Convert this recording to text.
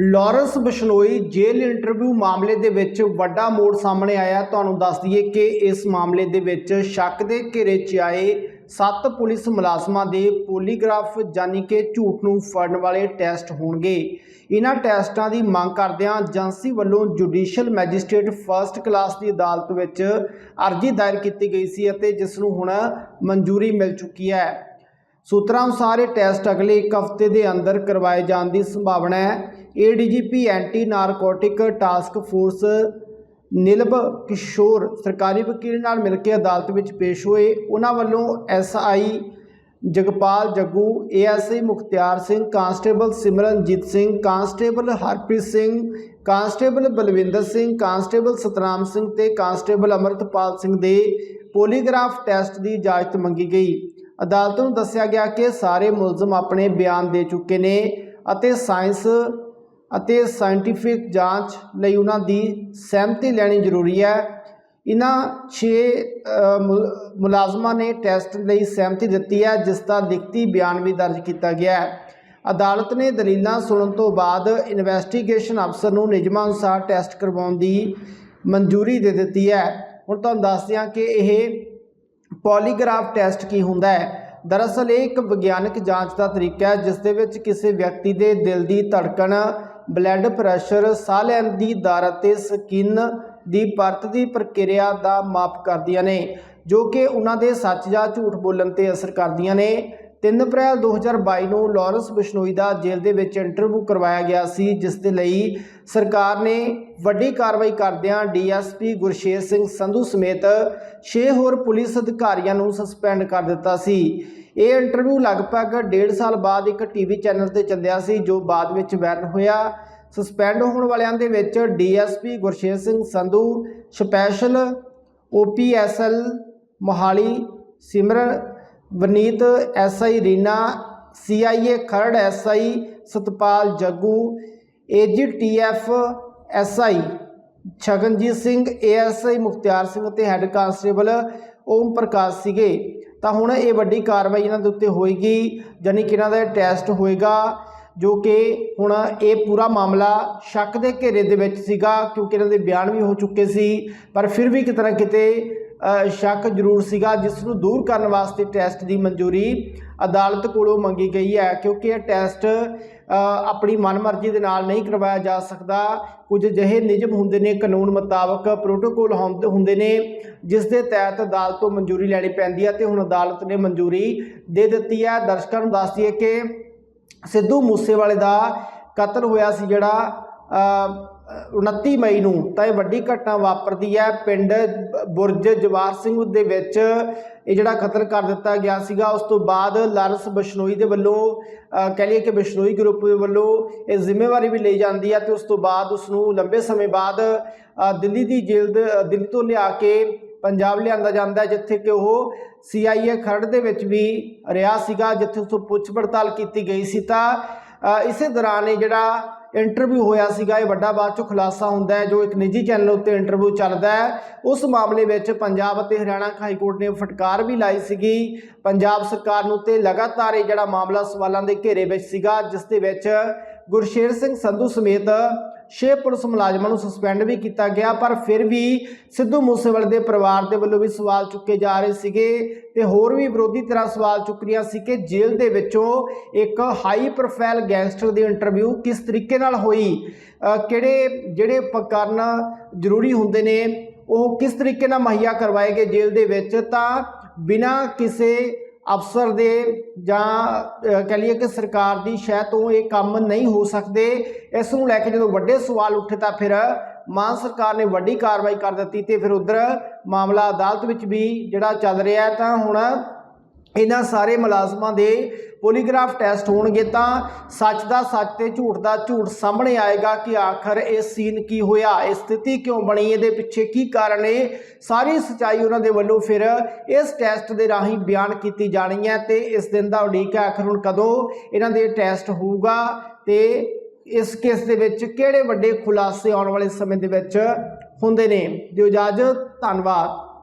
Lawrence Bishnoi ਜੇਲ੍ਹ interview ਮਾਮਲੇ ਦੇ ਵਿੱਚ ਵੱਡਾ ਮੋੜ ਸਾਹਮਣੇ ਆਇਆ। ਤੁਹਾਨੂੰ ਦੱਸ ਦਈਏ ਕਿ ਇਸ ਮਾਮਲੇ ਦੇ ਵਿੱਚ ਸ਼ੱਕ ਦੇ ਘੇਰੇ 'ਚ ਆਏ ਸੱਤ ਪੁਲਿਸ ਮੁਲਾਜ਼ਮਾਂ ਦੇ ਪੋਲੀਗ੍ਰਾਫ ਯਾਨੀ ਕਿ ਝੂਠ ਨੂੰ ਫੜਨ ਵਾਲੇ ਟੈਸਟ ਹੋਣਗੇ। ਇਹਨਾਂ ਟੈਸਟਾਂ ਦੀ ਮੰਗ ਕਰਦਿਆਂ ਏਜੰਸੀ ਵੱਲੋਂ ਜੁਡੀਸ਼ੀਅਲ ਮੈਜਿਸਟ੍ਰੇਟ ਫਰਸਟ ਕਲਾਸ ਦੀ ਅਦਾਲਤ ਵਿੱਚ ਅਰਜ਼ੀ ਦਾਇਰ ਕੀਤੀ ਗਈ ਸੀ ਅਤੇ ਜਿਸ ਨੂੰ ਹੁਣ ਮਨਜ਼ੂਰੀ ਮਿਲ ਚੁੱਕੀ ਹੈ। ਸੂਤਰਾਂ ਅਨੁਸਾਰ ਇਹ ਟੈਸਟ ਅਗਲੇ ਇੱਕ ਹਫ਼ਤੇ ਦੇ ਅੰਦਰ ਕਰਵਾਏ ਜਾਣ ਦੀ ਸੰਭਾਵਨਾ ਹੈ। ADGP anti narcotic task force Nilabh Kishore ਸਰਕਾਰੀ ਵਕੀਲ ਨਾਲ ਮਿਲ ਕੇ ਅਦਾਲਤ ਵਿੱਚ ਪੇਸ਼ ਹੋਏ। ਉਹਨਾਂ ਵੱਲੋਂ SI Jagpal Jaggu ASI Mukhtiar Singh, constable Simranjit Singh, constable Harpreet Singh, constable Balwinder Singh, constable Satnam Singh ਤੇ ਕਾਂਸਟੇਬਲ ਅਮਰਤਪਾਲ ਸਿੰਘ ਦੇ ਪੋਲੀਗ੍ਰਾਫ ਟੈਸਟ ਦੀ ਇਜਾਜ਼ਤ ਮੰਗੀ ਗਈ। ਅਦਾਲਤ ਨੂੰ ਦੱਸਿਆ ਗਿਆ ਕਿ ਸਾਰੇ ਮੁਲਜ਼ਮ ਆਪਣੇ ਬਿਆਨ ਦੇ ਚੁੱਕੇ ਨੇ ਅਤੇ ਸਾਇੰਸ ਅਤੇ ਸਾਇੰਟੀਫਿਕ ਜਾਂਚ ਲਈ ਉਹਨਾਂ ਦੀ ਸਹਿਮਤੀ ਲੈਣੀ ਜ਼ਰੂਰੀ ਹੈ। ਇਹਨਾਂ 6 ਮੁਲਾਜ਼ਮਾਂ ਨੇ ਟੈਸਟ ਲਈ ਸਹਿਮਤੀ ਦਿੱਤੀ ਹੈ, ਜਿਸ ਦਾ ਲਿਖਤੀ ਬਿਆਨ ਵੀ ਦਰਜ ਕੀਤਾ ਗਿਆ ਹੈ। ਅਦਾਲਤ ਨੇ ਦਲੀਲਾਂ ਸੁਣਨ ਤੋਂ ਬਾਅਦ ਇਨਵੈਸਟੀਗੇਸ਼ਨ ਅਫਸਰ ਨੂੰ ਨਿਯਮਾਂ ਅਨੁਸਾਰ ਟੈਸਟ ਕਰਵਾਉਣ ਦੀ ਮਨਜ਼ੂਰੀ ਦੇ ਦਿੱਤੀ ਹੈ। ਹੁਣ ਤੁਹਾਨੂੰ ਦੱਸਦੇ ਹਾਂ ਕਿ ਇਹ ਪੋਲੀਗ੍ਰਾਫ ਟੈਸਟ ਕੀ ਹੁੰਦਾ ਹੈ। ਦਰਅਸਲ ਇਹ ਇੱਕ ਵਿਗਿਆਨਕ ਜਾਂਚ ਦਾ ਤਰੀਕਾ ਹੈ, ਜਿਸ ਦੇ ਵਿੱਚ ਕਿਸੇ ਵਿਅਕਤੀ ਦੇ ਦਿਲ ਦੀ ਧੜਕਣ ਬਲੱਡ ਪ੍ਰੈਸ਼ਰ ਸਾਹ ਲੈਣ ਦੀ ਦਰ ਅਤੇ ਸਕਿਨ ਦੀ ਪਰਤ ਦੀ ਪ੍ਰਕਿਰਿਆ ਦਾ ਮਾਪ ਕਰਦੀਆਂ ਨੇ, ਜੋ ਕਿ ਉਹਨਾਂ ਦੇ ਸੱਚ ਜਾਂ ਝੂਠ ਬੋਲਣ ਤੇ ਅਸਰ ਕਰਦੀਆਂ ਨੇ। 3 ਅਪ੍ਰੈਲ 2022 ਨੂੰ ਲਾਰੈਂਸ ਬਿਸ਼ਨੋਈ ਦਾ ਜੇਲ੍ਹ ਦੇ ਵਿੱਚ ਇੰਟਰਵਿਊ ਕਰਵਾਇਆ ਗਿਆ ਸੀ, ਜਿਸ ਦੇ ਲਈ ਸਰਕਾਰ ਨੇ ਵੱਡੀ ਕਾਰਵਾਈ ਕਰਦਿਆਂ ਡੀਐਸਪੀ ਗੁਰਸ਼ੇਰ ਸਿੰਘ ਸੰਧੂ ਸਮੇਤ 6 ਹੋਰ ਪੁਲਿਸ ਅਧਿਕਾਰੀਆਂ ਨੂੰ ਸਸਪੈਂਡ ਕਰ ਦਿੱਤਾ ਸੀ। ਇਹ ਇੰਟਰਵਿਊ ਲਗਭਗ 1.5 ਸਾਲ ਬਾਅਦ ਇੱਕ ਟੀਵੀ ਚੈਨਲ ਤੇ ਚੱਲਿਆ ਸੀ, ਜੋ ਬਾਅਦ ਵਿੱਚ ਵਾਇਰਲ ਹੋਇਆ। ਸਸਪੈਂਡ ਹੋਣ ਵਾਲਿਆਂ ਦੇ ਵਿੱਚ DSP Gursher Singh Sandhu special OPSL Mohali Simran Vaneet SI Reena CIA Kharar SI Satpal Jaggu AGTF SI Chhaganjit Singh ASI Mukhtiar Singh ਅਤੇ ਹੈੱਡ ਕਾਂਸਟੇਬਲ ਓਮ ਪ੍ਰਕਾਸ਼ ਸੀਗੇ। ਤਾਂ ਹੁਣ ਇਹ ਵੱਡੀ ਕਾਰਵਾਈ ਇਹਨਾਂ ਦੇ ਉੱਤੇ ਹੋਏਗੀ ਜਾਨੀ ਕਿ ਇਹਨਾਂ ਦਾ ਟੈਸਟ ਹੋਏਗਾ, ਜੋ ਕਿ ਹੁਣ ਇਹ ਪੂਰਾ ਮਾਮਲਾ ਸ਼ੱਕ ਦੇ ਘੇਰੇ ਦੇ ਵਿੱਚ ਸੀਗਾ, ਕਿਉਂਕਿ ਇਹਨਾਂ ਦੇ ਬਿਆਨ ਵੀ ਹੋ ਚੁੱਕੇ ਸੀ, ਪਰ ਫਿਰ ਵੀ ਕਿਤੇ ਨਾ ਕਿਤੇ ਸ਼ੱਕ ਜ਼ਰੂਰ ਸੀਗਾ, ਜਿਸ ਨੂੰ ਦੂਰ ਕਰਨ ਵਾਸਤੇ ਟੈਸਟ ਦੀ ਮਨਜ਼ੂਰੀ ਅਦਾਲਤ ਕੋਲੋਂ ਮੰਗੀ ਗਈ ਹੈ, ਕਿਉਂਕਿ ਇਹ ਟੈਸਟ ਆਪਣੀ ਮਨਮਰਜ਼ੀ ਦੇ ਨਾਲ ਨਹੀਂ ਕਰਵਾਇਆ ਜਾ ਸਕਦਾ। ਕੁਝ ਅਜਿਹੇ ਨਿਯਮ ਹੁੰਦੇ ਨੇ, ਕਾਨੂੰਨ ਮੁਤਾਬਕ ਪ੍ਰੋਟੋਕੋਲ ਹੁੰਦ- ਹੁੰਦੇ ਨੇ, ਜਿਸ ਦੇ ਤਹਿਤ ਅਦਾਲਤ ਤੋਂ ਮਨਜ਼ੂਰੀ ਲੈਣੀ ਪੈਂਦੀ ਹੈ ਤੇ ਹੁਣ ਅਦਾਲਤ ਨੇ ਮਨਜ਼ੂਰੀ ਦੇ ਦਿੱਤੀ ਹੈ। ਦਰਸ਼ਕਾਂ ਨੂੰ ਦੱਸ ਦਈਏ ਕਿ ਸਿੱਧੂ ਮੂਸੇਵਾਲੇ ਦਾ ਕਤਲ ਹੋਇਆ ਸੀ ਜਿਹੜਾ 29 ਮਈ ਨੂੰ ਤਾਂ ਇਹ ਵੱਡੀ ਘਟਨਾ ਵਾਪਰਦੀ ਹੈ। ਪਿੰਡ ਬੁਰਜ ਜਵਾਰ ਸਿੰਘ ਦੇ ਵਿੱਚ ਇਹ ਜਿਹੜਾ ਕਤਲ ਕਰ ਦਿੱਤਾ ਗਿਆ ਸੀਗਾ ਉਸ ਤੋਂ ਬਾਅਦ ਲਾਰੈਂਸ ਬਿਸ਼ਨੋਈ ਦੇ ਵੱਲੋਂ ਅ, ਕਹਿ ਲਈਏ ਕਿ ਬਿਸ਼ਨੋਈ ਗਰੁੱਪ ਦੇ ਵੱਲੋਂ ਇਹ ਜ਼ਿੰਮੇਵਾਰੀ ਵੀ ਲਈ ਜਾਂਦੀ ਹੈ ਤੇ ਉਸ ਤੋਂ ਬਾਅਦ ਉਸ ਨੂੰ ਲੰਬੇ ਸਮੇਂ ਬਾਅਦ ਦਿੱਲੀ ਦੀ ਜੇਲ੍ਹ ਦੇ- ਦਿੱਲੀ ਤੋਂ ਲਿਆ ਕੇ ਪੰਜਾਬ ਲਿਆਂਦਾ ਜਾਂਦਾ ਜਿੱਥੇ ਕਿ ਉਹ ਸੀਆਈਏ ਖਰੜ ਦੇ ਵਿੱਚ ਵੀ ਰਿਹਾ ਸੀਗਾ ਜਿੱਥੇ ਉਸ ਤੋਂ ਪੁੱਛ ਪੜਤਾਲ ਕੀਤੀ ਗਈ ਸੀ। ਤਾਂ ਇਸੇ ਦੌਰਾਨ ਇਹ ਜਿਹੜਾ ਇੰਟਰਵਿਊ ਹੋਇਆ ਸੀਗਾ, ਇਹ ਵੱਡਾ ਬਾਅਦ ਚੋਂ ਖੁਲਾਸਾ ਹੁੰਦਾ ਹੈ, ਜੋ ਇੱਕ ਨਿੱਜੀ ਚੈਨਲ ਉੱਤੇ ਇੰਟਰਵਿਊ ਚੱਲਦਾ ਹੈ। ਉਸ ਮਾਮਲੇ ਵਿੱਚ ਪੰਜਾਬ ਅਤੇ ਹਰਿਆਣਾ ਹਾਈ ਕੋਰਟ ਨੇ ਫਟਕਾਰ ਵੀ ਲਾਈ ਸੀਗੀ। ਪੰਜਾਬ ਸਰਕਾਰ ਨੂੰ ਤੇ ਲਗਾਤਾਰ ਇਹ ਜਿਹੜਾ ਮਾਮਲਾ ਸਵਾਲਾਂ ਦੇ ਘੇਰੇ ਵਿੱਚ ਸੀਗਾ, ਜਿਸ ਦੇ ਵਿੱਚ ਗੁਰਸ਼ੇਰ ਸਿੰਘ ਸੰਧੂ ਸਮੇਤ ਛੇ ਪੁਲਿਸ ਮੁਲਾਜ਼ਮਾਂ ਨੂੰ ਸਸਪੈਂਡ ਵੀ ਕੀਤਾ ਗਿਆ, ਪਰ ਫਿਰ ਵੀ ਸਿੱਧੂ ਮੂਸੇਵਾਲੇ ਦੇ ਪਰਿਵਾਰ ਦੇ ਵੱਲੋਂ ਵੀ ਸਵਾਲ ਚੁੱਕੇ ਜਾ ਰਹੇ ਸੀਗੇ ਤੇ ਹੋਰ ਵੀ ਵਿਰੋਧੀ ਤਰ੍ਹਾਂ ਸਵਾਲ ਚੁੱਕ ਰਹੀਆਂ ਸੀ ਕਿ ਜੇਲ੍ਹ ਦੇ ਵਿੱਚੋਂ ਇੱਕ ਹਾਈ ਪ੍ਰੋਫਾਈਲ ਗੈਂਗਸਟਰ ਦੀ ਇੰਟਰਵਿਊ ਕਿਸ ਤਰੀਕੇ ਨਾਲ ਹੋਈ ਕਿਹੜੇ, ਜਿਹੜੇ ਉਪਕਰਨ ਜ਼ਰੂਰੀ ਹੁੰਦੇ ਨੇ, ਉਹ ਕਿਸ ਤਰੀਕੇ ਨਾਲ ਮੁਹੱਈਆ ਕਰਵਾਏ ਗਏ ਜੇਲ੍ਹ ਦੇ ਵਿੱਚ, ਤਾਂ ਬਿਨਾਂ ਕਿਸੇ ਅਫਸਰ ਦੇ ਜਾਂ ਅ, ਕਹਿ ਲਈਏ ਕਿ ਸਰਕਾਰ ਦੀ ਸ਼ਹਿ ਤੋਂ ਇਹ ਕੰਮ ਨਹੀਂ ਹੋ ਸਕਦੇ। ਇਸ ਨੂੰ ਲੈ ਕੇ ਜਦੋਂ ਵੱਡੇ ਸਵਾਲ ਉੱਠੇ ਤਾਂ ਫਿਰ ਮਾਨ ਸਰਕਾਰ ਨੇ ਵੱਡੀ ਕਾਰਵਾਈ ਕਰ ਦਿੱਤੀ ਤੇ ਫਿਰ ਉਧਰ ਮਾਮਲਾ ਅਦਾਲਤ ਵਿੱਚ ਵੀ ਜਿਹੜਾ ਚੱਲ ਰਿਹਾ ਤਾਂ ਹੁਣ ਇਹਨਾਂ ਸਾਰੇ ਮੁਲਾਜ਼ਮਾਂ ਦੇ ਪੋਲੀਗ੍ਰਾਫ ਟੈਸਟ ਹੋਣਗੇ ਤਾਂ ਸੱਚ ਦਾ ਸੱਚ ਤੇ ਝੂਠ ਦਾ ਝੂਠ ਸਾਹਮਣੇ ਆਏਗਾ ਕਿ ਆਖਰ ਇਹ ਸੀਨ ਕੀ ਹੋਇਆ, ਇਹ ਸਥਿਤੀ ਕਿਉਂ ਬਣੀ, ਇਹਦੇ ਪਿੱਛੇ ਕੀ ਕਾਰਨ ਹੈ ਸਾਰੀ ਸਚਾਈ ਉਹਨਾਂ ਦੇ ਵੱਲੋਂ ਫਿਰ ਇਸ ਟੈਸਟ ਦੇ ਰਾਹੀਂ ਬਿਆਨ ਕੀਤੀ ਜਾਣੀ ਹੈ ਤੇ ਇਸ ਦਿਨ ਦਾ ਉਡੀਕ ਹੈ ਆਖਰ ਹੁਣ ਕਦੋਂ ਇਹਨਾਂ ਦੇ ਟੈਸਟ ਹੋਊਗਾ ਤੇ ਇਸ ਕੇਸ ਦੇ ਵਿੱਚ ਕਿਹੜੇ ਵੱਡੇ ਖੁਲਾਸੇ ਆਉਣ ਵਾਲੇ ਸਮੇਂ ਦੇ ਵਿੱਚ ਹੁੰਦੇ ਨੇ? ਦਿਓ ਇਜਾਜ਼ਤ, ਧੰਨਵਾਦ।